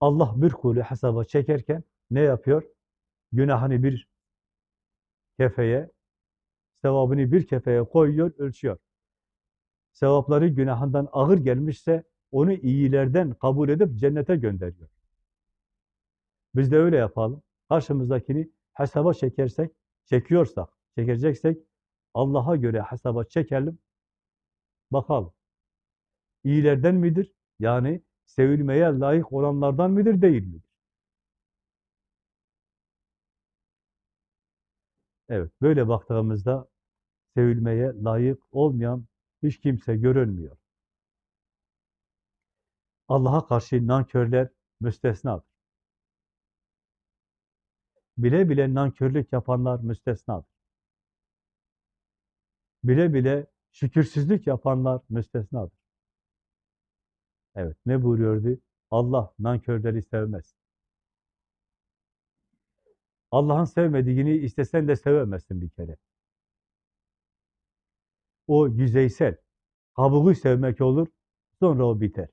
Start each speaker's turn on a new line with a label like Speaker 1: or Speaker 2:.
Speaker 1: Allah bir kulu hesaba çekerken ne yapıyor? Günahını bir kefeye, sevabını bir kefeye koyuyor, ölçüyor. Sevapları günahından ağır gelmişse onu iyilerden kabul edip cennete gönderiyor. Biz de öyle yapalım. Karşımızdakini hesaba çekersek, çekiyorsak, çekeceksek Allah'a göre hesaba çekelim. Bakalım. İyilerden midir? Yani sevilmeye layık olanlardan mıdır, değil midir? Evet, böyle baktığımızda sevilmeye layık olmayan hiç kimse görünmüyor. Allah'a karşı nankörler müstesnadır. Bile bile nankörlük yapanlar müstesnadır. Bile bile şükürsüzlük yapanlar müstesnadır. Evet, ne buyuruyordu? Allah nankörleri sevmez. Allah'ın sevmediğini istesen de sevemezsin bir kere. O yüzeysel, kabuğu sevmek olur, sonra o biter.